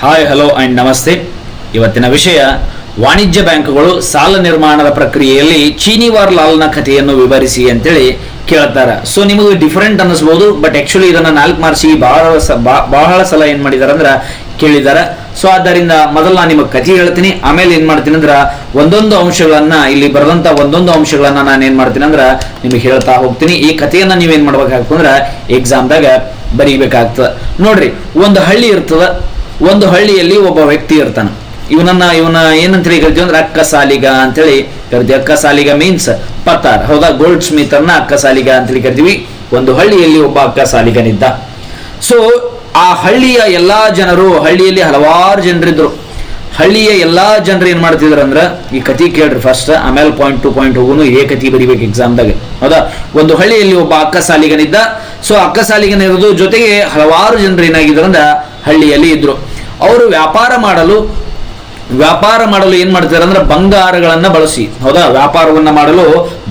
Hi hello and ನಮಸ್ತೆ ಇವತ್ತಿನ ವಿಷಯ, ವಾಣಿಜ್ಯ ಬ್ಯಾಂಕುಗಳು ಸಾಲ ನಿರ್ಮಾಣದ ಪ್ರಕ್ರಿಯೆಯಲ್ಲಿ ಚೀನಿವಾರ್ ಲಾಲ್ನ ಕಥೆಯನ್ನು ವಿವರಿಸಿ ಅಂತೇಳಿ ಕೇಳ್ತಾರೆ. ಸೊ ನಿಮಗೆ ಡಿಫರೆಂಟ್ ಅನ್ನಿಸ್ಬೋದು ಬಟ್ ಆ್ಯಕ್ಚುಲಿ ಇದನ್ನ ನಾಲ್ಕು ಮಾರ್ಸಿ ಬಹಳ ಬಹಳ ಸಲ ಏನು ಮಾಡಿದಾರೆ ಅಂದ್ರೆ ಕೇಳಿದ್ದಾರೆ. ಸೊ ಆದ್ದರಿಂದ ಮೊದಲು ನಾನು ನಿಮಗೆ ಕಥೆ ಹೇಳ್ತೀನಿ, ಆಮೇಲೆ ಏನು ಮಾಡ್ತೀನಿ ಅಂದ್ರೆ ಒಂದೊಂದು ಅಂಶಗಳನ್ನ, ಇಲ್ಲಿ ಬರೆದಂಥ ಒಂದೊಂದು ಅಂಶಗಳನ್ನ ನಾನು ಏನು ಮಾಡ್ತೀನಿ ಅಂದ್ರೆ ನಿಮಗೆ ಹೇಳ್ತಾ ಹೋಗ್ತೀನಿ. ಈ ಕಥೆಯನ್ನ ನೀವೇನು ಮಾಡ್ಬೇಕಾಗ್ತಂದ್ರೆ ಎಕ್ಸಾಮ್ದಾಗ ಬರೀಬೇಕಾಗ್ತದೆ. ನೋಡ್ರಿ, ಒಂದು ಹಳ್ಳಿ ಇರ್ತದ ಒಂದು ಹಳ್ಳಿಯಲ್ಲಿ ಒಬ್ಬ ವ್ಯಕ್ತಿ ಇರ್ತಾನೆ. ಇವನನ್ನ, ಇವನ ಏನಂತೇಳಿ ಕರಿತೀವಿ ಅಂದ್ರೆ ಅಕ್ಕ ಸಾಲಿಗ ಅಂತೇಳಿ ಕರಿತೀವಿ. ಅಕ್ಕ ಸಾಲಿಗ ಮೀನ್ಸ್ ಪತ್ತಾರ್. ಹೌದಾ? ಗೋಲ್ಡ್ ಸ್ಮಿತ್ ಅನ್ನ ಅಕ್ಕ ಸಾಲಿಗ ಅಂತೇಳಿ ಕರಿತೀವಿ. ಒಂದು ಹಳ್ಳಿಯಲ್ಲಿ ಒಬ್ಬ ಅಕ್ಕ ಸಾಲಿಗನಿದ್ದ. ಸೊ ಆ ಹಳ್ಳಿಯ ಎಲ್ಲಾ ಜನರು, ಹಳ್ಳಿಯಲ್ಲಿ ಹಲವಾರು ಜನರಿದ್ರು. ಹಳ್ಳಿಯ ಎಲ್ಲಾ ಜನರು ಏನ್ ಮಾಡ್ತಿದ್ರು ಅಂದ್ರೆ, ಈ ಕತಿ ಕೇಳ್ರಿ ಫಸ್ಟ್ ಆಮೇಲೆ ಪಾಯಿಂಟ್ ಟು ಪಾಯಿಂಟ್ ಹೋಗುನು ಇದೇ ಕತಿ ಬರಿಬೇಕು ಎಕ್ಸಾಮ್ದಾಗ ಹೌದಾ? ಒಂದು ಹಳ್ಳಿಯಲ್ಲಿ ಒಬ್ಬ ಅಕ್ಕ ಸಾಲಿಗನಿದ್ದ. ಸೊ ಅಕ್ಕ ಸಾಲಿಗನ ಇರೋದು ಜೊತೆಗೆ ಹಲವಾರು ಜನರು ಏನಾಗಿದ್ರು ಅಂದ್ರೆ, ಹಳ್ಳಿಯಲ್ಲಿ ಇದ್ರು. ಅವರು ವ್ಯಾಪಾರ ಮಾಡಲು ವ್ಯಾಪಾರ ಮಾಡಲು ಏನು ಮಾಡ್ತಾರೆ ಅಂದ್ರೆ ಬಂಗಾರಗಳನ್ನು ಬಳಸಿ. ಹೌದಾ? ವ್ಯಾಪಾರವನ್ನ ಮಾಡಲು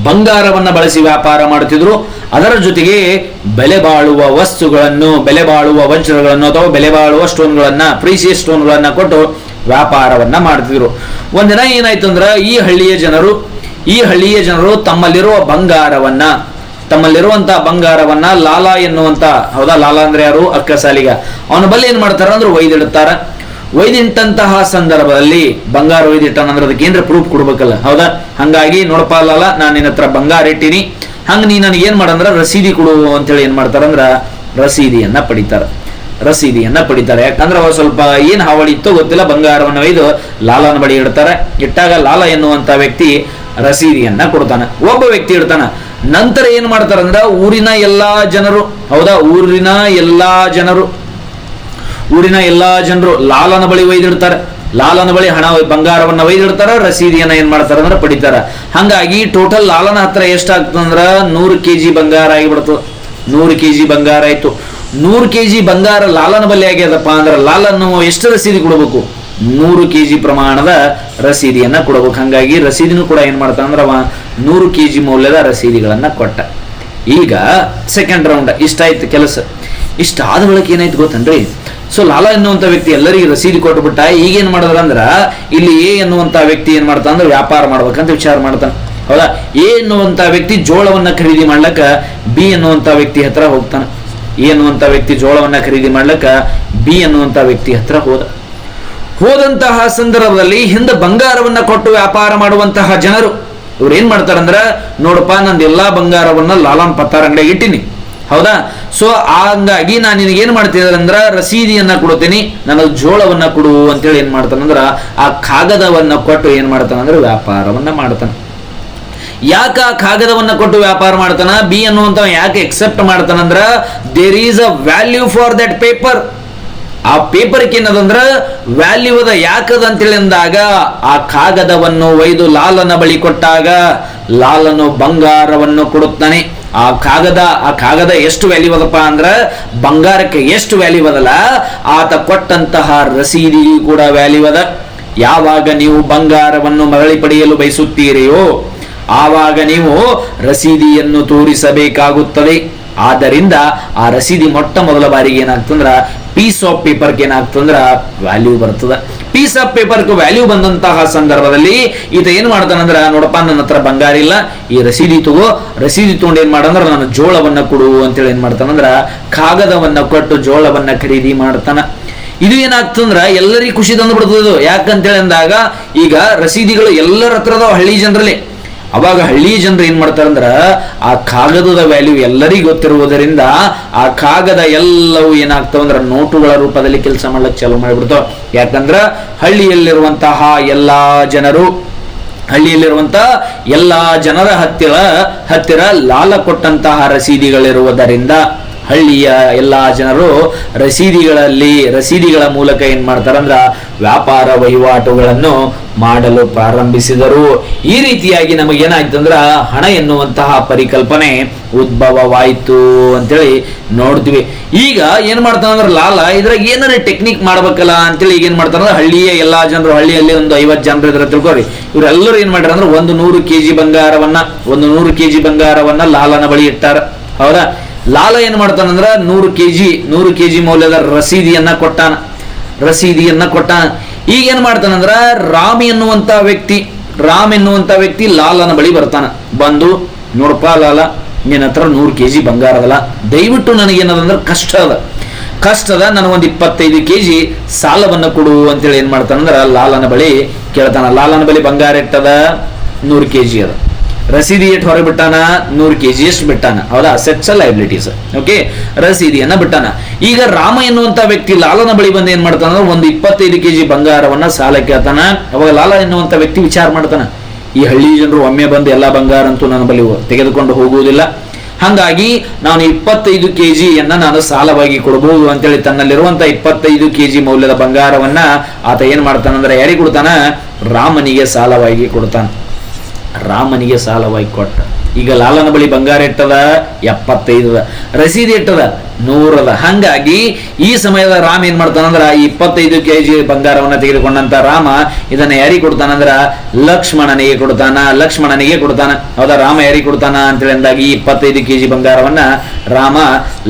ಬಂಗಾರವನ್ನ ಬಳಸಿ ವ್ಯಾಪಾರ ಮಾಡುತ್ತಿದ್ರು. ಅದರ ಜೊತೆಗೆ ಬೆಲೆ ಬಾಳುವ ವಸ್ತುಗಳನ್ನು, ಬೆಲೆ ಬಾಳುವ ವಜ್ರಗಳನ್ನು ಅಥವಾ ಬೆಲೆ ಬಾಳುವ ಸ್ಟೋನ್ಗಳನ್ನ ಪ್ರೀಸಿಯಸ್ ಸ್ಟೋನ್ಗಳನ್ನು ಕೊಟ್ಟು ವ್ಯಾಪಾರವನ್ನ ಮಾಡ್ತಿದ್ರು ಒಂದಿನ ಏನಾಯ್ತು ಅಂದ್ರೆ ಈ ಹಳ್ಳಿಯ ಜನರು, ಈ ಹಳ್ಳಿಯ ಜನರು ತಮ್ಮಲ್ಲಿರುವ ಬಂಗಾರವನ್ನ ತಮ್ಮಲ್ಲಿರುವಂತಹ ಬಂಗಾರವನ್ನ ಲಾಲಾ ಎನ್ನುವಂತ, ಹೌದಾ? ಲಾಲಾ ಅಂದ್ರೆ ಯಾರು? ಅಕ್ಕಸಾಲಿಗ ಅವನ ಬಲ್ಲಿ ಏನ್ ಮಾಡ್ತಾರ ಅಂದ್ರೆ ಒಯ್ದಿಡ್ತಾರ ಒಯ್ದಿಟ್ಟಂತಹ ಸಂದರ್ಭದಲ್ಲಿ ಬಂಗಾರ ಒಯ್ದಿಟ್ಟಾನ ಅಂದ್ರೆ ಅದಕ್ಕೆ ಏನ್ರ ಪ್ರೂಫ್ ಕೊಡ್ಬೇಕಲ್ಲ, ಹೌದಾ? ಹಂಗಾಗಿ ನೋಡಪ್ಪ ಲಾಲ, ನಾನು ನಿನ್ನ ಹತ್ರ ಬಂಗಾರ ಇಟ್ಟಿನಿ. ಹಂಗ ನೀ ನನಗೆ ಏನ್ ಮಾಡಂದ್ರ ರಸೀದಿ ಕೊಡು ಅಂತೇಳಿ ಏನ್ ಮಾಡ್ತಾರಂದ್ರ ರಸೀದಿಯನ್ನ ಪಡಿತಾರ. ರಸೀದಿಯನ್ನ ಪಡಿತಾರೆ. ಯಾಕಂದ್ರೆ ಅವ ಸ್ವಲ್ಪ ಏನ್ ಹಾವಳಿ ಇತ್ತೋ ಗೊತ್ತಿಲ್ಲ, ಬಂಗಾರವನ್ನು ಒಯ್ದು ಲಾಲನ ಬಳಿ ಇಡ್ತಾರೆ. ಇಟ್ಟಾಗ ಲಾಲ ಎನ್ನುವಂತ ವ್ಯಕ್ತಿ ರಸೀದಿಯನ್ನ ಕೊಡ್ತಾನೆ. ಒಬ್ಬ ವ್ಯಕ್ತಿ ಇಡ್ತಾನ. ನಂತರ ಏನ್ ಮಾಡ್ತಾರಂದ್ರ ಊರಿನ ಎಲ್ಲಾ ಜನರು, ಹೌದಾ? ಊರಿನ ಎಲ್ಲಾ ಜನರು, ಊರಿನ ಎಲ್ಲಾ ಜನರು ಲಾಲನ ಬಳಿ ಒಯ್ದಿಡ್ತಾರೆ. ಲಾಲನ ಬಳಿ ಹಣ ಬಂಗಾರವನ್ನ ಒಯ್ದಿಡ್ತಾರ, ರಸೀದಿಯನ್ನ ಏನ್ ಮಾಡ್ತಾರೆ ಅಂದ್ರೆ ಪಡಿತಾರ. ಹಂಗಾಗಿ ಟೋಟಲ್ ಲಾಲನ ಹತ್ರ ಎಷ್ಟಾಗ್ತದಂದ್ರ ನೂರು ಕೆಜಿ ಬಂಗಾರ ಆಗಿಬಿಡ್ತು. ನೂರು ಕೆಜಿ ಬಂಗಾರ ಆಯ್ತು. ನೂರು ಕೆಜಿ ಬಂಗಾರ ಲಾಲನ ಬಳಿ ಆಗ್ಯದಪ್ಪ ಅಂದ್ರೆ ಲಾಲನ್ನು ಎಷ್ಟು ರಸೀದಿ ಕೊಡಬೇಕು? ನೂರು ಕೆಜಿ ಪ್ರಮಾಣದ ರಸೀದಿಯನ್ನ ಕೊಡಬೇಕು. ಹಂಗಾಗಿ ರಸೀದಿನೂ ಕೂಡ ಏನ್ ಮಾಡ್ತಾನ ಅಂದ್ರೆ ನೂರು ಕೆ ಜಿ ಮೌಲ್ಯದ ರಸೀದಿಗಳನ್ನು ಕೊಟ್ಟ. ಈಗ ಸೆಕೆಂಡ್ ರೌಂಡ್ ಇಷ್ಟಾಯ್ತು ಕೆಲಸ. ಇಷ್ಟ ಆದ ಬಳಿಕ ಏನಾಯ್ತು ಗೊತ್ತನ್ರಿ? ಸೊ ಲಾಲಾ ಎನ್ನುವಂತ ವ್ಯಕ್ತಿ ಎಲ್ಲರಿಗೂ ರಸೀದಿ ಕೊಟ್ಬಿಟ್ಟ ಈಗ ಏನ್ ಮಾಡಿದ್ರ ಅಂದ್ರ, ಇಲ್ಲಿ ಎ ಎನ್ನುವಂತ ವ್ಯಕ್ತಿ ಏನು ಮಾಡ್ತಾ ಅಂದ್ರೆ ವ್ಯಾಪಾರ ಮಾಡ್ಬೇಕಂತ ವಿಚಾರ ಮಾಡ್ತಾನೆ. ಹೌದಾ? ಎ ಎನ್ನುವಂತ ವ್ಯಕ್ತಿ ಜೋಳವನ್ನು ಖರೀದಿ ಮಾಡ್ಲಕ್ಕ, ಬಿ ಎನ್ನುವಂಥ ವ್ಯಕ್ತಿ ಹತ್ರ ಹೋಗ್ತಾನೆ. ಎ ಎನ್ನುವಂತ ವ್ಯಕ್ತಿ ಜೋಳವನ್ನು ಖರೀದಿ ಮಾಡ್ಲಕ್ಕ, ಬಿ ಎನ್ನುವಂತ ವ್ಯಕ್ತಿ ಹತ್ರ ಹೋದ. ಹೋದಂತಹ ಸಂದರ್ಭದಲ್ಲಿ ಹಿಂದೆ ಬಂಗಾರವನ್ನ ಕೊಟ್ಟು ವ್ಯಾಪಾರ ಮಾಡುವಂತಹ ಜನರು ಇವ್ರು ಏನ್ ಮಾಡ್ತಾರಂದ್ರ, ನೋಡಪ್ಪ, ನಂದು ಎಲ್ಲಾ ಬಂಗಾರವನ್ನ ಲಾಲಾನ್ ಪತ್ತಾರ ಅಂಗಡಿಯಾಗ ಇಟ್ಟಿನಿ. ಹೌದಾ? ಸೊ ಹಂಗಾಗಿ ನಾನು ನಿನಗೆ ಏನ್ ಮಾಡ್ತಿದ್ದಾರೆ ರಸೀದಿಯನ್ನು ಕೊಡ್ತೀನಿ, ನನಗೆ ಜೋಳವನ್ನ ಕೊಡು ಅಂತೇಳಿ ಏನ್ ಮಾಡ್ತಾನಂದ್ರ, ಆ ಕಾಗದವನ್ನ ಕೊಟ್ಟು ಏನ್ ಮಾಡ್ತಾನಂದ್ರ ವ್ಯಾಪಾರವನ್ನ ಮಾಡ್ತಾನೆ. ಯಾಕ ಆ ಕಾಗದವನ್ನ ಕೊಟ್ಟು ವ್ಯಾಪಾರ ಮಾಡ್ತಾನ? ಬಿ ಅನ್ನುವಂತ ಯಾಕೆ accept ಮಾಡ್ತಾನಂದ್ರ there is a value for that paper ಆ ಪೇಪರ್ಗೆ ಏನದಂದ್ರ ವ್ಯಾಲ್ಯೂ ಅದ ಯಾಕದ ಅಂತೇಳಿ ಅಂದಾಗ ಆ ಕಾಗದವನ್ನು ಒಯ್ದು ಲಾಲನ ಬಳಿ ಕೊಟ್ಟಾಗ ಲಾಲನು ಬಂಗಾರವನ್ನು ಕೊಡುತ್ತಾನೆ. ಆ ಕಾಗದ ಆ ಕಾಗದ ಎಷ್ಟು ವ್ಯಾಲ್ಯೂ ಅದಪ್ಪ ಅಂದ್ರ ಬಂಗಾರಕ್ಕೆ ಎಷ್ಟು ವ್ಯಾಲ್ಯೂ ಅದಲ್ಲ, ಆತ ಕೊಟ್ಟಂತಹ ರಸೀದಿಗೂ ಕೂಡ ವ್ಯಾಲ್ಯೂ ಅದ. ಯಾವಾಗ ನೀವು ಬಂಗಾರವನ್ನು ಮರಳಿ ಪಡೆಯಲು ಬಯಸುತ್ತೀರಿಯೋ, ಆವಾಗ ನೀವು ರಸೀದಿಯನ್ನು ತೋರಿಸಬೇಕಾಗುತ್ತದೆ. ಆದ್ದರಿಂದ ಆ ರಸೀದಿ ಮೊಟ್ಟ ಮೊದಲ ಬಾರಿಗೆ ಏನಾಗ್ತಂದ್ರ ಪೀಸ್ ಆಫ್ ಪೇಪರ್ಗೆ ಏನಾಗ್ತಂದ್ರ ವ್ಯಾಲ್ಯೂ ಬರ್ತದ. ಪೀಸ್ ಆಫ್ ಪೇಪರ್ಗೆ ವ್ಯಾಲ್ಯೂ ಬಂದಂತಹ ಸಂದರ್ಭದಲ್ಲಿ ಈತ ಏನು ಮಾಡ್ತಾನಂದ್ರ ನೋಡಪ್ಪ, ನನ್ನ ಹತ್ರ ಬಂಗಾರ ಇಲ್ಲ, ಈ ರಸೀದಿ ತಗೋ. ರಸೀದಿ ತಗೊಂಡು ಏನ್ ಮಾಡಂದ್ರ ನನ್ನ ಜೋಳವನ್ನ ಕೊಡು ಅಂತೇಳಿ ಏನ್ ಮಾಡ್ತಾನಂದ್ರ ಕಾಗದವನ್ನ ಕೊಟ್ಟು ಜೋಳವನ್ನ ಖರೀದಿ ಮಾಡ್ತಾನ. ಇದು ಏನಾಗ್ತಂದ್ರ ಎಲ್ಲರಿಗೂ ಖುಷಿ ತಂದು ಬಿಡ್ತದ ಯಾಕಂತೇಳಿ ಅಂದಾಗ, ಈಗ ರಸೀದಿಗಳು ಎಲ್ಲರ ಹತ್ರದ ಹಳ್ಳಿ ಜನರಲ್ಲಿ. ಅವಾಗ ಹಳ್ಳಿ ಜನರು ಏನ್ ಮಾಡ್ತಾರಂದ್ರ, ಆ ಕಾಗದದ ವ್ಯಾಲ್ಯೂ ಎಲ್ಲರಿಗೂ ಗೊತ್ತಿರುವುದರಿಂದ ಆ ಕಾಗದ ಎಲ್ಲವೂ ಏನಾಗ್ತಾವಂದ್ರ ನೋಟುಗಳ ರೂಪದಲ್ಲಿ ಕೆಲಸ ಮಾಡ್ಲಿಕ್ಕೆ ಚಾಲೂ ಮಾಡಿಬಿಡ್ತಾವ. ಯಾಕಂದ್ರ ಹಳ್ಳಿಯಲ್ಲಿರುವಂತಹ ಎಲ್ಲಾ ಜನರು, ಹಳ್ಳಿಯಲ್ಲಿರುವಂತ ಎಲ್ಲಾ ಜನರ ಹತ್ತಿರ ಹತ್ತಿರ ಲಾಲ ಕೊಟ್ಟಂತಹ ರಸೀದಿಗಳಿರುವುದರಿಂದ ಹಳ್ಳಿಯ ಎಲ್ಲ ಜನರು ರಸೀದಿಗಳಲ್ಲಿ, ರಸೀದಿಗಳ ಮೂಲಕ ಏನು ಮಾಡ್ತಾರಂದ್ರ ವ್ಯಾಪಾರ ವಹಿವಾಟುಗಳನ್ನು ಮಾಡಲು ಪ್ರಾರಂಭಿಸಿದರು. ಈ ರೀತಿಯಾಗಿ ನಮಗೆ ಅಂದ್ರೆ ಹಣ ಎನ್ನುವಂತಹ ಪರಿಕಲ್ಪನೆ ಉದ್ಭವವಾಯಿತು ಅಂತೇಳಿ ನೋಡ್ತೀವಿ. ಈಗ ಏನ್ ಮಾಡ್ತಾನಂದ್ರ ಲಾಲ, ಇದ್ರಾಗ ಏನಾರ ಟೆಕ್ನಿಕ್ ಮಾಡ್ಬೇಕಲ್ಲ ಅಂತೇಳಿ ಈಗ ಏನ್ ಮಾಡ್ತಾರಂದ್ರ ಹಳ್ಳಿಯ ಎಲ್ಲಾ ಜನರು, ಹಳ್ಳಿಯಲ್ಲಿ ಒಂದು ಐವತ್ತು ಜನರು ಇದ್ರ ತಿಳ್ಕೊರಿ ಇವರೆಲ್ಲರೂ ಏನು ಮಾಡ್ಯಾರ ಅಂದ್ರೆ ಒಂದು ನೂರು ಕೆಜಿ ಬಂಗಾರವನ್ನು, ಒಂದು ನೂರು ಕೆಜಿ ಬಂಗಾರವನ್ನು ಲಾಲನ ಬಳಿ ಇಟ್ಟಾರ. ಹೌದಾ? ಲಾಲ ಏನ್ ಮಾಡ್ತಾನಂದ್ರ ನೂರು ಕೆ ಜಿ ನೂರು ಕೆ ಜಿ ಮೌಲ್ಯದ ರಸೀದಿಯನ್ನ ಕೊಟ್ಟಾನ. ರಸೀದಿಯನ್ನ ಕೊಟ್ಟಾನ. ಈಗ ಏನ್ ಮಾಡ್ತಾನಂದ್ರ ರಾಮ್ ಎನ್ನುವಂತ ವ್ಯಕ್ತಿ, ರಾಮ್ ಎನ್ನುವಂತ ವ್ಯಕ್ತಿ ಲಾಲನ ಬಳಿ ಬರ್ತಾನ. ಬಂದು, ನೋಡಪ್ಪ ಲಾಲ, ನಿನ್ನ ಹತ್ರ ನೂರು ಕೆ ಜಿ ಬಂಗಾರದಲ್ಲ ದಯವಿಟ್ಟು ನನಗೇನದಂದ್ರೆ ಕಷ್ಟ ಅದ. ಕಷ್ಟ ಅದ ನನಗೊಂದು ಇಪ್ಪತ್ತೈದು ಕೆ ಜಿ ಸಾಲವನ್ನು ಕೊಡು ಅಂತೇಳಿ ಏನ್ ಮಾಡ್ತಾನಂದ್ರ ಲಾಲನ ಬಳಿ ಕೇಳ್ತಾನ. ಲಾಲನ ಬಳಿ ಬಂಗಾರ ಇಟ್ಟದ ನೂರು ಕೆ ಜಿ ಅದ. ರಸೀದಿ ಎಷ್ಟು ಹೊರಗೆ ಬಿಟ್ಟಾನ? ನೂರು ಕೆ ಜಿ ಎಷ್ಟು ಬಿಟ್ಟಾನ? ಹೌದಾ? ಅಸೆಟ್ಸ್ ಲೈಬಿಲಿಟೀಸ್ ಓಕೆ ರಸೀದಿಯನ್ನ ಬಿಟ್ಟಾನ. ಈಗ ರಾಮ ಎನ್ನುವಂತ ವ್ಯಕ್ತಿ ಲಾಲನ ಬಳಿ ಬಂದು ಏನ್ ಮಾಡ್ತಾನ? ಒಂದು ಇಪ್ಪತ್ತೈದು ಕೆಜಿ ಬಂಗಾರವನ್ನ ಸಾಲ ಕೇಳ್ತಾನ ಅವಾಗ ಲಾಲ ಎನ್ನುವಂತ ವ್ಯಕ್ತಿ ವಿಚಾರ ಮಾಡ್ತಾನ. ಈ ಹಳ್ಳಿ ಜನರು ಒಮ್ಮೆ ಬಂದು ಎಲ್ಲ ಬಂಗಾರ ಅಂತೂ ನನ್ನ ಬಳಿ ತೆಗೆದುಕೊಂಡು ಹೋಗುವುದಿಲ್ಲ. ಹಂಗಾಗಿ ನಾನು ಇಪ್ಪತ್ತೈದು ಕೆ ಜಿಯನ್ನ ನಾನು ಸಾಲವಾಗಿ ಕೊಡಬಹುದು ಅಂತೇಳಿ ತನ್ನಲ್ಲಿರುವಂತ ಇಪ್ಪತ್ತೈದು ಕೆ ಜಿ ಮೌಲ್ಯದ ಬಂಗಾರವನ್ನ ಆತ ಏನ್ ಮಾಡ್ತಾನಂದ್ರೆ ಯಾರಿಗೆ ಕೊಡ್ತಾನ? ರಾಮನಿಗೆ ಸಾಲವಾಗಿ ಕೊಡ್ತಾನ. ರಾಮನಿಗೆ ಸಾಲವಾಗಿ ಕೊಟ್ಟ. ಈಗ ಲಾಲನ ಬಳಿ ಬಂಗಾರ ಇಟ್ಟದ, ಎಪ್ಪತ್ತೈದದ. ರಸೀದಿ ಇಟ್ಟದ, ನೂರದ. ಹಂಗಾಗಿ ಈ ಸಮಯದ ರಾಮ ಏನ್ ಮಾಡ್ತಾನಂದ್ರ, ಈ ಇಪ್ಪತ್ತೈದು ಕೆ ಜಿ ಬಂಗಾರವನ್ನ ತೆಗೆದುಕೊಂಡಂತ ರಾಮ ಇದನ್ನ ಯಾರಿಗೆ ಕೊಡ್ತಾನಂದ್ರ, ಲಕ್ಷ್ಮಣನಿಗೆ ಕೊಡ್ತಾನ ಲಕ್ಷ್ಮಣನಿಗೆ ಕೊಡ್ತಾನ. ಹೌದಾ, ರಾಮ ಯಾರಿಗೆ ಕೊಡ್ತಾನ ಅಂತೇಳಿ ಅಂದಾಗ ಈ ಇಪ್ಪತ್ತೈದು ಕೆ ಜಿ ಬಂಗಾರವನ್ನ ರಾಮ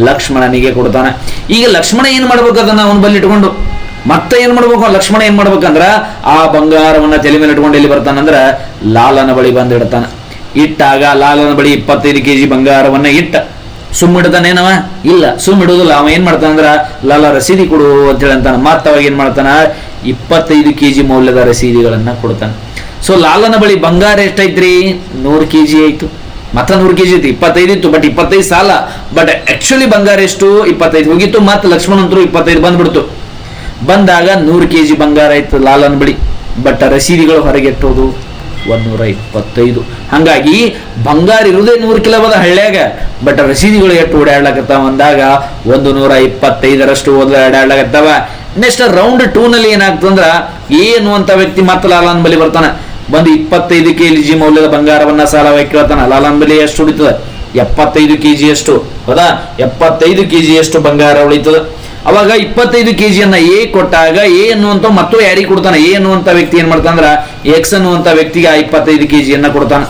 ಲಕ್ಷ್ಮಣನಿಗೆ ಕೊಡ್ತಾನ. ಈಗ ಲಕ್ಷ್ಮಣ ಏನ್ ಮಾಡ್ಬೇಕು ಅದನ್ನ ಅವನ ಬಲ್ಲಿ ಇಟ್ಕೊಂಡು? ಮತ್ತೆ ಏನ್ ಮಾಡ್ಬೇಕು? ಲಕ್ಷ್ಮಣ ಏನ್ ಮಾಡ್ಬೇಕಂದ್ರ ಆ ಬಂಗಾರವನ್ನ ತಲೆ ಮೇಲೆ ಇಟ್ಕೊಂಡು ಎಲ್ಲಿ ಬರ್ತಾನಂದ್ರ ಲಾಲನ ಬಳಿ ಬಂದಿಡ್ತಾನ ಇಟ್ಟಾಗ ಲಾಲನ ಬಳಿ ಇಪ್ಪತ್ತೈದು ಕೆಜಿ ಬಂಗಾರವನ್ನ ಇಟ್ಟ. ಸುಮ್ಮಿಡ್ತಾನೇನವ ಇಲ್ಲ ಸುಮ್ಮಿಡುದಿಲ್ಲ ಅವ ಏನ್ ಮಾಡ್ತಾನಂದ್ರ ಲಾಲ ರಸೀದಿ ಕೊಡು ಅಂತೇಳಿ ಅಂತಾನ. ಮತ್ತ ಅವಾಗ ಏನ್ ಮಾಡ್ತಾನ? ಇಪ್ಪತ್ತೈದು ಕೆಜಿ ಮೌಲ್ಯದ ರಸೀದಿಗಳನ್ನ ಕೊಡ್ತಾನ. ಸೊ ಲಾಲನ ಬಳಿ ಬಂಗಾರ ಎಷ್ಟೈತ್ರಿ ನೂರು ಕೆಜಿ ಆಯ್ತು. ಮತ್ತ ನೂರು ಕೆಜಿ ಐತಿ ಇಪ್ಪತ್ತೈದು ಇತ್ತು ಬಟ್ ಇಪ್ಪತ್ತೈದು ಸಾಲ. ಬಟ್ ಆಕ್ಚುಲಿ ಬಂಗಾರ ಎಷ್ಟು? ಇಪ್ಪತ್ತೈದು ಹೋಗಿತ್ತು, ಮತ್ತೆ ಲಕ್ಷ್ಮಣ ಅಂತರು ಇಪ್ಪತ್ತೈದು ಬಂದ್ಬಿಡ್ತು. ಬಂದಾಗ ನೂರು ಕೆ ಜಿ ಬಂಗಾರ ಇತ್ತು ಲಾಲನ್ ಬಳಿ. ಬಟ್ ರಸೀದಿಗಳು ಹೊರಗೆಟ್ಟೋದು ಒಂದೂರ ಇಪ್ಪತ್ತೈದು ಹಂಗಾಗಿ ಬಂಗಾರ ಇರುವುದೇ ನೂರು ಕಿಲೋ ಬದ ಹಳ್ಳ್ಯಾಗ, ಬಟ್ ರಸೀದಿಗಳು ಎಷ್ಟು ಓಡಾಡ್ಲಾಕತ್ತಾವ ಅಂದಾಗ ಒಂದು ನೂರ ಇಪ್ಪತ್ತೈದರಷ್ಟು ಓಡಾಡ್ಲಕತ್ತಾವ. ನೆಕ್ಸ್ಟ್ ರೌಂಡ್ ಟೂನಲ್ಲಿ ಏನಾಗ್ತಂದ್ರ ಏನು ಅಂತ ವ್ಯಕ್ತಿ ಮತ್ತೆ ಲಾಲನ್ ಬಲಿ ಬರ್ತಾನೆ. ಬಂದು ಇಪ್ಪತ್ತೈದು ಕೆ ಜಿ ಮೌಲ್ಯದ ಬಂಗಾರವನ್ನ ಸಾಲವಾಗಿ ಕೇಳ್ತಾನೆ. ಲಾಲನ್ ಬಲಿ ಎಷ್ಟು ಉಳಿತದ? ಎಪ್ಪತ್ತೈದು ಕೆ ಜಿ ಅಷ್ಟು. ಹೌದಾ? ಎಪ್ಪತ್ತೈದು ಕೆ ಜಿ ಅಷ್ಟು ಬಂಗಾರ ಉಳಿತದ. ಅವಾಗ ಇಪ್ಪತ್ತೈದು ಕೆ ಜಿಯನ್ನ ಎ ಕೊಟ್ಟಾಗ ಎ ಅನ್ನುವಂತ ಮತ್ತೊ ಯಾರಿಗೆ ಕೊಡ್ತಾನೆ? ಎ ಅನ್ನುವಂತ ವ್ಯಕ್ತಿ ಏನು ಮಾಡ್ತಾನಂದ್ರೆ ಎಕ್ಸ್ ಅನ್ನುವಂತ ವ್ಯಕ್ತಿಗೆ ಆ ಇಪ್ಪತ್ತೈದು ಕೆ ಜಿಯನ್ನು ಕೊಡ್ತಾನೆ.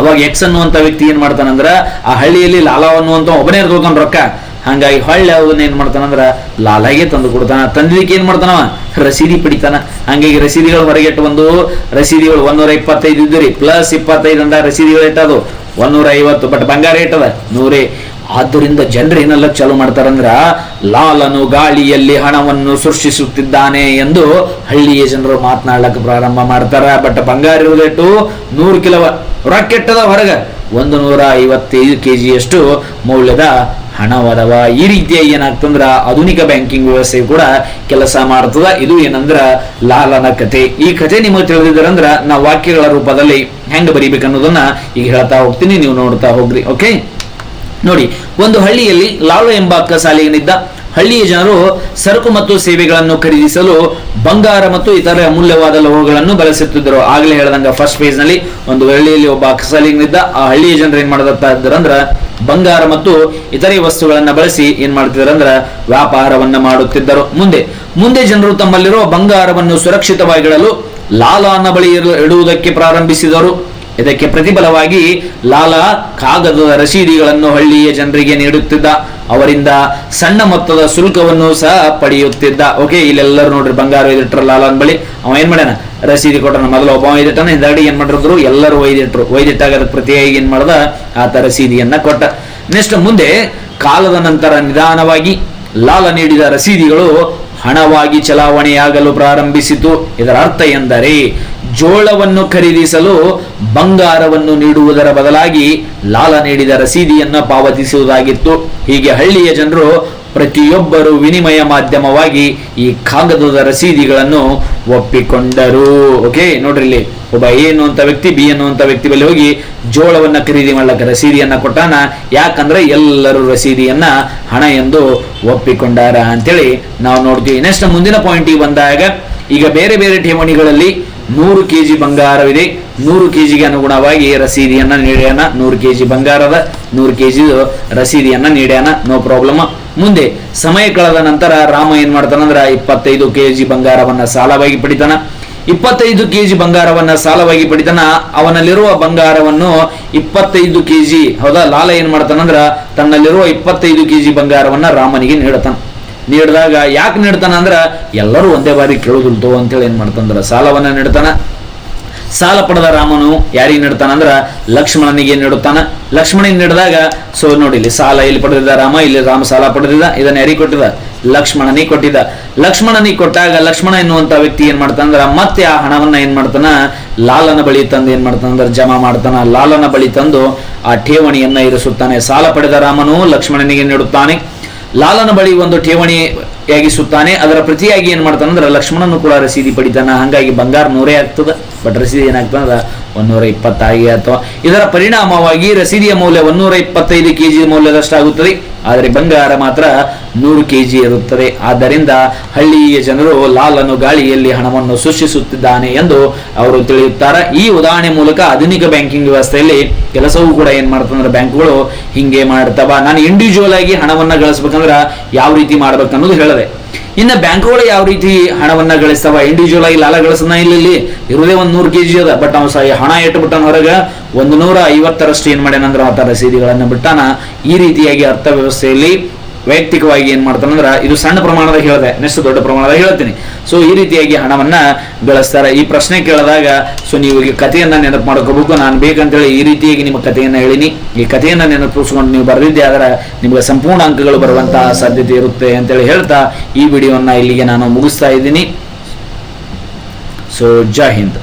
ಅವಾಗ ಎಕ್ಸ್ ಅನ್ನುವಂತ ವ್ಯಕ್ತಿ ಏನ್ ಮಾಡ್ತಾನಂದ್ರ, ಆ ಹಳ್ಳಿಯಲ್ಲಿ ಲಾಲಾ ಅನ್ನುವಂತ ಒಬ್ಬನೇ ಇರ್ತಾನ ರೊಕ್ಕ. ಹಂಗಾಗಿ ಹಳ್ಳಿ ಅವನ್ನ ಏನ್ ಮಾಡ್ತಾನಂದ್ರ, ಲಾಲಾಗೆ ತಂದು ಕೊಡ್ತಾನ. ತಂದಿದ್ದಕ್ಕೆ ಏನ್ ಮಾಡ್ತಾನವ? ರಸೀದಿ ಪಡಿತಾನ. ಹಂಗಾಗಿ ರಸೀದಿಗಳು ಹೊರಗೆಟ್ಟು ಒಂದು ರಸೀದಿಗಳು ಒಂದೂರ ಇಪ್ಪತ್ತೈದು ಇದ್ದುರಿ. ಪ್ಲಸ್ ಇಪ್ಪತ್ತೈದು ಅಂದ ರಸೀದಿಗಳು ಇಟ್ಟದು ಒಂದೂರ ಐವತ್ತು. ಬಟ್ ಬಂಗಾರ ಇಟ್ಟದ ನೂರೇ. ಆದ್ದರಿಂದ ಜನರು ಏನೆಲ್ಲ ಚಾಲು ಮಾಡ್ತಾರಂದ್ರ, ಲಾಲನು ಗಾಳಿಯಲ್ಲಿ ಹಣವನ್ನು ಸೃಷ್ಟಿಸುತ್ತಿದ್ದಾನೆ ಎಂದು ಹಳ್ಳಿಯ ಜನರು ಮಾತನಾಡಕ್ಕೆ ಪ್ರಾರಂಭ ಮಾಡ್ತಾರ. ಬಟ್ ಬಂಗಾರ ಇರುವುದೆಟ್ಟು ನೂರು ಕಿಲೋ ರಾಕೆಟ್ಟದ ಹೊರಗೆ. ಒಂದು ನೂರ ಐವತ್ತೈದು ಕೆ ಜಿಯಷ್ಟು ಮೌಲ್ಯದ ಹಣವದವ. ಈ ರೀತಿಯ ಏನಾಗ್ತಂದ್ರ ಆಧುನಿಕ ಬ್ಯಾಂಕಿಂಗ್ ವ್ಯವಸ್ಥೆ ಕೂಡ ಕೆಲಸ ಮಾಡ್ತದ. ಇದು ಏನಂದ್ರ ಲಾಲನ ಕಥೆ. ಈ ಕಥೆ ನಿಮಗೆ ತಿಳಿದಿದ್ರಂದ್ರ ನಾವು ವಾಕ್ಯಗಳ ರೂಪದಲ್ಲಿ ಹೆಂಗ್ ಬರಿಬೇಕನ್ನೋದನ್ನ ಈಗ ಹೇಳ್ತಾ ಹೋಗ್ತೀನಿ. ನೀವು ನೋಡ್ತಾ ಹೋಗ್ರಿ ಓಕೆ ನೋಡಿ, ಒಂದು ಹಳ್ಳಿಯಲ್ಲಿ ಲಾಲು ಎಂಬ ಅಕ್ಕಸಾಲಿಗನಿದ್ದ ಹಳ್ಳಿಯ ಜನರು ಸರಕು ಮತ್ತು ಸೇವೆಗಳನ್ನು ಖರೀದಿಸಲು ಬಂಗಾರ ಮತ್ತು ಇತರ ಅಮೂಲ್ಯವಾದ ಲೋಹಗಳನ್ನು ಬಳಸುತ್ತಿದ್ದರು. ಆಗಲೇ ಹೇಳ್ದಂಗ ಫಸ್ಟ್ ಫೇಸ್ನಲ್ಲಿ ಒಂದು ಹಳ್ಳಿಯಲ್ಲಿ ಒಬ್ಬ ಅಕ್ಕಸಾಲಿಗನಿದ್ದ ಆ ಹಳ್ಳಿಯ ಜನರು ಏನ್ ಇದ್ದರಂದ್ರ ಬಂಗಾರ ಮತ್ತು ಇತರೆ ವಸ್ತುಗಳನ್ನ ಬಳಸಿ ಏನ್ ಮಾಡ್ತಿದ್ರಂದ್ರ ವ್ಯಾಪಾರವನ್ನ ಮಾಡುತ್ತಿದ್ದರು. ಮುಂದೆ ಮುಂದೆ ಜನರು ತಮ್ಮಲ್ಲಿರುವ ಬಂಗಾರವನ್ನು ಸುರಕ್ಷಿತವಾಗಿಡಲು ಲಾಲಾನ ಬಳಿ ಇಡುವುದಕ್ಕೆ ಪ್ರಾರಂಭಿಸಿದರು. ಇದಕ್ಕೆ ಪ್ರತಿಫಲವಾಗಿ ಲಾಲ ಕಾಗದದ ರಸೀದಿಗಳನ್ನು ಹಳ್ಳಿಯ ಜನರಿಗೆ ನೀಡುತ್ತಿದ್ದ. ಅವರಿಂದ ಸಣ್ಣ ಮೊತ್ತದ ಶುಲ್ಕವನ್ನು ಸಹ ಪಡೆಯುತ್ತಿದ್ದ. ಓಕೆ ಇಲ್ಲೆಲ್ಲರೂ ನೋಡ್ರಿ ಬಂಗಾರ ಒಯ್ದಿಟ್ರ ಲಾಲನ್ ಬಳಿ. ಅವ ಏನ್ ಮಾಡ್ಯಾನ? ರಸೀದಿ ಕೊಟ್ಟನ. ಮೊದಲು ಒಬ್ಬ ಒಯ್ದಿಟ್ಟನ ಹಿಂದಾಡಿ ಏನ್ ಮಾಡಿದ್ರು? ಎಲ್ಲರೂ ಒಯ್ದಿಟ್ರು ಒಯ್ದಿಟ್ಟಾಗ ಅದಕ್ಕೆ ಪ್ರತಿಯಾಗಿ ಏನ್ ಮಾಡ್ದ? ಆತ ರಸೀದಿಯನ್ನ ಕೊಟ್ಟ. ನೆಕ್ಸ್ಟ್ ಮುಂದೆ ಕಾಲದ ನಂತರ ನಿಧಾನವಾಗಿ ಲಾಲ ನೀಡಿದ ರಸೀದಿಗಳು ಹಣವಾಗಿ ಚಲಾವಣೆಯಾಗಲು ಪ್ರಾರಂಭಿಸಿತು. ಇದರ ಅರ್ಥ ಎಂದರೆ ಜೋಳವನ್ನು ಖರೀದಿಸಲು ಬಂಗಾರವನ್ನು ನೀಡುವುದರ ಬದಲಾಗಿ ಲಾಲ ನೀಡಿದ ರಸೀದಿಯನ್ನು ಪಾವತಿಸುವುದಾಗಿತ್ತು. ಹೀಗೆ ಹಳ್ಳಿಯ ಜನರು ಪ್ರತಿಯೊಬ್ಬರು ವಿನಿಮಯ ಮಾಧ್ಯಮವಾಗಿ ಈ ಕಾಗದದ ರಸೀದಿಗಳನ್ನು ಒಪ್ಪಿಕೊಂಡರು. ಓಕೆ ನೋಡ್ರಿ ಇಲ್ಲಿ. ಒಬ್ಬ ಎ ಅನ್ನುವಂಥ ವ್ಯಕ್ತಿ, ಬಿ ಅನ್ನುವಂಥ ವ್ಯಕ್ತಿ ಬಳಿ ಹೋಗಿ ಜೋಳವನ್ನು ಖರೀದಿ ಮಾಡಲಿಕ್ಕೆ ರಸೀದಿಯನ್ನು ಕೊಟ್ಟಾನ. ಯಾಕಂದ್ರೆ ಎಲ್ಲರೂ ರಸೀದಿಯನ್ನ ಹಣ ಎಂದು ಒಪ್ಪಿಕೊಂಡಾರ ಅಂತೇಳಿ ನಾವು ನೋಡ್ತೀವಿ. ನೆಕ್ಸ್ಟ್ ಮುಂದಿನ ಪಾಯಿಂಟಿಗೆ ಬಂದಾಗ, ಈಗ ಬೇರೆ ಬೇರೆ ಠೇವಣಿಗಳಲ್ಲಿ ನೂರು ಕೆ ಜಿ ಬಂಗಾರವಿದೆ. ನೂರು ಕೆ ಜಿಗೆ ಅನುಗುಣವಾಗಿ ರಸೀದಿಯನ್ನ ನೀಡ್ಯಾನ. ನೂರು ಕೆ ಜಿ ಬಂಗಾರದ, ನೂರು ಕೆ ಜಿ ರಸೀದಿಯನ್ನ ನೀಡ್ಯಾನ. ನೋ ಪ್ರಾಬ್ಲಮ್ ಮುಂದೆ ಸಮಯ ಕಳೆದ ನಂತರ ರಾಮ ಏನ್ ಮಾಡ್ತಾನಂದ್ರ ಇಪ್ಪತ್ತೈದು ಕೆಜಿ ಬಂಗಾರವನ್ನ ಸಾಲವಾಗಿ ಪಡಿತಾನ. ಇಪ್ಪತ್ತೈದು ಕೆ ಜಿ ಬಂಗಾರವನ್ನ ಸಾಲವಾಗಿ ಪಡಿತಾನ. ಅವನಲ್ಲಿರುವ ಬಂಗಾರವನ್ನು ಇಪ್ಪತ್ತೈದು ಕೆ ಜಿ ಹೌದಾ? ಲಾಲ ಏನ್ ಮಾಡ್ತಾನಂದ್ರ ತನ್ನಲ್ಲಿರುವ ಇಪ್ಪತ್ತೈದು ಕೆ ಜಿ ಬಂಗಾರವನ್ನ ರಾಮನಿಗೆ ನೀಡತಾನ. ನೀಡಿದಾಗ ಯಾಕೆ ನೀಡ್ತಾನ ಅಂದ್ರೆ ಎಲ್ಲರೂ ಒಂದೇ ಬಾರಿ ಕೇಳುದಿಲ್ತೋ ಅಂತೇಳಿ ಏನು ಮಾಡ್ತಂದ್ರ ಸಾಲವನ್ನ ನೀಡ್ತಾನ. ಸಾಲ ಪಡೆದ ರಾಮನು ಯಾರಿಗೆ ನೀಡ್ತಾನ ಅಂದ್ರ ಲಕ್ಷ್ಮಣನಿಗೆ ನೀಡುತ್ತಾನ. ಲಕ್ಷ್ಮಣನಿಗೆ ನೀಡಿದಾಗ, ಸೊ ನೋಡಿ ಇಲ್ಲಿ ಸಾಲ ಇಲ್ಲಿ ಪಡೆದಿದ್ದ ರಾಮ, ಇಲ್ಲಿ ರಾಮ ಸಾಲ ಪಡೆದಿದ್ದ, ಇದನ್ನ ಯಾರಿಗೆ ಕೊಟ್ಟಿದ ಲಕ್ಷ್ಮಣನಿಗೆ ಕೊಟ್ಟಿದ್ದ. ಲಕ್ಷ್ಮಣನಿಗೆ ಕೊಟ್ಟಾಗ ಲಕ್ಷ್ಮಣ ಎನ್ನುವಂತ ವ್ಯಕ್ತಿ ಏನ್ ಮಾಡ್ತಾನ ಅಂದ್ರ ಮತ್ತೆ ಆ ಹಣವನ್ನ ಏನ್ ಮಾಡ್ತಾನ? ಲಾಲನ ಬಳಿ ತಂದು ಏನ್ ಮಾಡ್ತಾನ ಅಂದ್ರ ಜಮಾ ಮಾಡ್ತಾನ. ಲಾಲನ ಬಳಿ ತಂದು ಆ ಠೇವಣಿಯನ್ನ ಇರಿಸುತ್ತಾನೆ. ಸಾಲ ಪಡೆದ ರಾಮನು ಲಕ್ಷ್ಮಣನಿಗೆ ನೀಡುತ್ತಾನೆ. ಲಾಲನ ಬಳಿ ಒಂದು ಠೇವಣಿಯಾಗಿಸುತ್ತಾನೆ. ಅದರ ಪ್ರತಿಯಾಗಿ ಏನ್ ಮಾಡ್ತಾನೆ ಅಂದ್ರೆ ಲಕ್ಷ್ಮಣನು ಕೂಡ ರಸೀದಿ ಪಡಿತಾನ. ಹಂಗಾಗಿ ಬಂಗಾರ ನೂರೇ ಆಗ್ತದ. ಬಟ್ ರಸೀದಿ ಏನಾಗ್ತದೆ ಅಂದ್ರೆ ಒಂದೂರ ಇಪ್ಪತ್ತಾಗಿ ಅಥವಾ ಇದರ ಪರಿಣಾಮವಾಗಿ ರಸೀದಿಯ ಮೌಲ್ಯ ಒಂದೂರ ಇಪ್ಪತ್ತೈದು ಕೆ ಕೆಜಿ ಮೌಲ್ಯದಷ್ಟಾಗುತ್ತದೆ ಆದರೆ ಬಂಗಾರ ಮಾತ್ರ ನೂರು ಕೆ ಜಿ ಇರುತ್ತದೆ. ಆದ್ದರಿಂದ ಹಳ್ಳಿಯ ಜನರು ಲಾಲನು ಗಾಳಿಯಲ್ಲಿ ಹಣವನ್ನು ಸೃಷ್ಟಿಸುತ್ತಿದ್ದಾನೆ ಎಂದು ಅವರು ತಿಳಿಯುತ್ತಾರೆ. ಈ ಉದಾಹರಣೆ ಮೂಲಕ ಆಧುನಿಕ ಬ್ಯಾಂಕಿಂಗ್ ವ್ಯವಸ್ಥೆಯಲ್ಲಿ ಕೆಲಸವೂ ಕೂಡ ಏನ್ ಮಾಡ್ತಂದ್ರೆ ಬ್ಯಾಂಕ್ಗಳು ಹಿಂಗೆ ಮಾಡ್ತವ ನಾನು ಇಂಡಿವಿಜುವಲ್ ಆಗಿ ಹಣವನ್ನು ಗಳಿಸ್ಬೇಕಂದ್ರೆ ಯಾವ ರೀತಿ ಮಾಡ್ಬೇಕನ್ನೋದು ಹೇಳಿದೆ. ಇನ್ನ ಬ್ಯಾಂಕ್ಗಳು ಯಾವ ರೀತಿ ಹಣವನ್ನ ಗಳಿಸ್ತಾವ? ಇಂಡಿವಿಜುವಲ್ ಆಗಿ ಲಾಲ ಗಳಿಸನ ಇಲ್ಲ ಇರುವುದೇ ಒಂದ್ ನೂರು ಕೆಜಿ ಅದ. ಬಟ್ ಅವ್ನು ಸಹ ಹಣ ಇಟ್ಬಿಟ್ಟಾನ ಹೊರಗ ಒಂದು ನೂರ ಐವತ್ತರಷ್ಟು ಏನ್ ಮಾಡ್ಯಾನಂದ್ರ ಆತ ರಸೀದಿಗಳನ್ನ ಬಿಟ್ಟಾನ. ಈ ರೀತಿಯಾಗಿ ಅರ್ಥವ್ಯವಸ್ಥೆಯಲ್ಲಿ ವೈಯಕ್ತಿಕವಾಗಿ ಏನ್ ಮಾಡ್ತಾನಂದ್ರ ಇದು ಸಣ್ಣ ಪ್ರಮಾಣದ ಹೇಳಿದೆ, ನೆಕ್ಸ್ಟ್ ದೊಡ್ಡ ಪ್ರಮಾಣದಾಗ ಹೇಳ್ತೀನಿ. ಸೊ ಈ ರೀತಿಯಾಗಿ ಹಣವನ್ನ ಬೆಳೆಸ್ತಾರೆ. ಈ ಪ್ರಶ್ನೆ ಕೇಳಿದಾಗ ಸೊ ನೀವು ಈ ಕಥೆಯನ್ನ ನೆನಪು ಮಾಡ್ಕೋಬೇಕು. ನಾನು ಬೇಕಂತೇಳಿ ಈ ರೀತಿಯಾಗಿ ನಿಮ್ಮ ಕಥೆಯನ್ನು ಹೇಳಿನಿ. ಈ ಕಥೆಯನ್ನ ನೆನಪಿಸ್ಕೊಂಡು ನೀವು ಬರೆದಿದ್ದೆ ಆದ್ರೆ ನಿಮಗೆ ಸಂಪೂರ್ಣ ಅಂಕಗಳು ಬರುವಂತಹ ಸಾಧ್ಯತೆ ಇರುತ್ತೆ ಅಂತೇಳಿ ಹೇಳ್ತಾ, ಈ ವಿಡಿಯೋನ ಇಲ್ಲಿಗೆ ನಾನು ಮುಗಿಸ್ತಾ ಇದ್ದೀನಿ. ಸೊ ಜೈ ಹಿಂದ್.